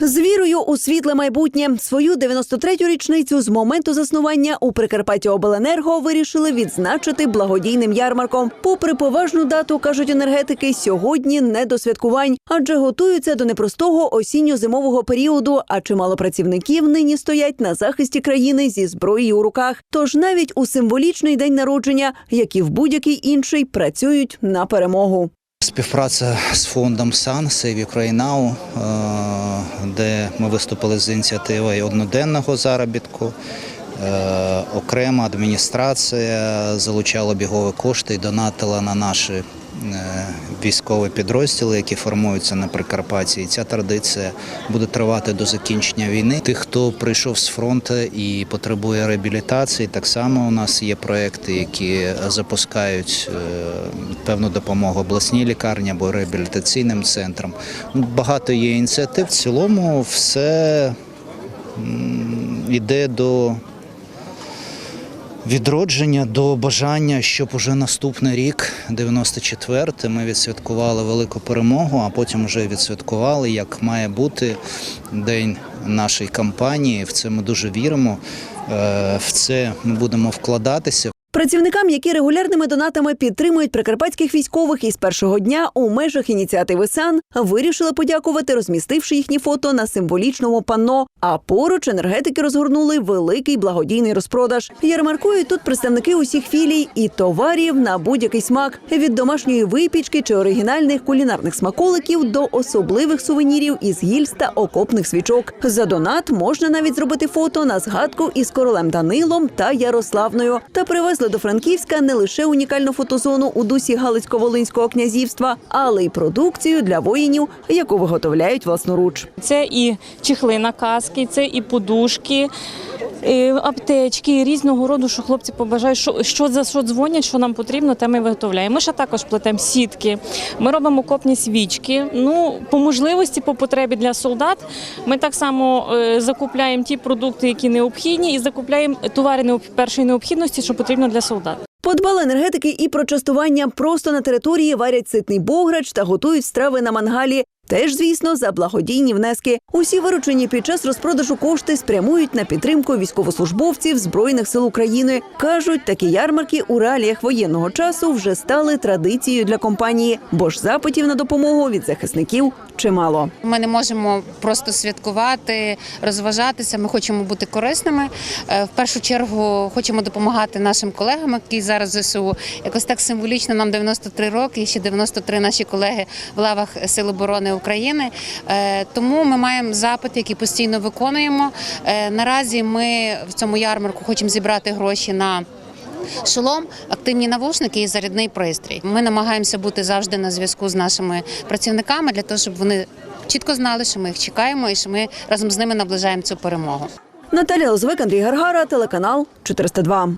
З вірою у світле майбутнє свою 93-ю річницю з моменту заснування у Прикарпаття Обленерго вирішили відзначити благодійним ярмарком. Попри поважну дату, кажуть енергетики, сьогодні не до святкувань, адже готуються до непростого осінньо-зимового періоду. А чимало працівників нині стоять на захисті країни зі зброєю у руках. Тож навіть у символічний день народження, як і в будь-який інший, працюють на перемогу. Співпраця з фондом САН Save Ukraine Now, е, де ми виступили з ініціативою одноденного заробітку. Е, Окрема адміністрація залучала бігові кошти і донатила на наші військові підрозділи, які формуються на Прикарпатті. І ця традиція буде тривати до закінчення війни. Тих, хто прийшов з фронту і потребує реабілітації, так само у нас є проекти, які запускають е, певну допомогу обласній лікарні або реабілітаційним центрам. Ну, Багато є ініціатив. В цілому все йде до відродження, до бажання, щоб уже наступний рік, 94-й, ми відсвяткували велику перемогу, а потім вже відсвяткували, як має бути день нашої кампанії. В це ми дуже віримо. Е, В це ми будемо вкладатися. Працівникам, які регулярними донатами підтримують прикарпатських військових із першого дня у межах ініціативи САН, вирішили подякувати, розмістивши їхні фото на символічному панно. А поруч енергетики розгорнули великий благодійний розпродаж. Ярмаркують тут представники усіх філій і товарів на будь-який смак від домашньої випічки чи оригінальних кулінарних смаколиків до особливих сувенірів із гільз та окопних свічок. За донат можна навіть зробити фото на згадку із королем Данилом та Ярославною. Та привезли до Франківська не лише унікальну фотозону у дусі Галицько-Волинського князівства, але й продукцію для воїнів, яку виготовляють власноруч. Це і чехли на каски, це і подушки, аптечки, різного роду, що хлопці побажають, що, що за що дзвонять, що нам потрібно, те ми виготовляємо. Ми ще також плетемо сітки, ми робимо копні свічки. Ну, по можливості, по потребі для солдат, ми так само е, закупляємо ті продукти, які необхідні, і закупляємо товари першої необхідності, що потрібно для солдат. Подбали енергетики і про частування просто на території варять ситний бограч та готують страви на мангалі. Теж, звісно, за благодійні внески. Усі виручені під час розпродажу кошти спрямують на підтримку військовослужбовців Збройних сил України. Кажуть, такі ярмарки у реаліях воєнного часу вже стали традицією для компанії, бо ж запитів на допомогу від захисників чимало. Ми не можемо просто святкувати, розважатися. Ми хочемо бути корисними. Е, В першу чергу хочемо допомагати нашим колегам, які зараз ЗСУ. Якось так символічно нам 93 роки, і ще 93 наші колеги в лавах Сил оборони України. Е, Тому ми маємо запит, який постійно виконуємо. Е, Наразі ми в цьому ярмарку хочемо зібрати гроші на. Шолом, активні навушники і зарядний пристрій. Ми намагаємося бути завжди на зв'язку з нашими працівниками для того, щоб вони чітко знали, що ми їх чекаємо і що ми разом з ними наближаємо цю перемогу. Наталя Лозвик, Андрій Гаргара, телеканал 402.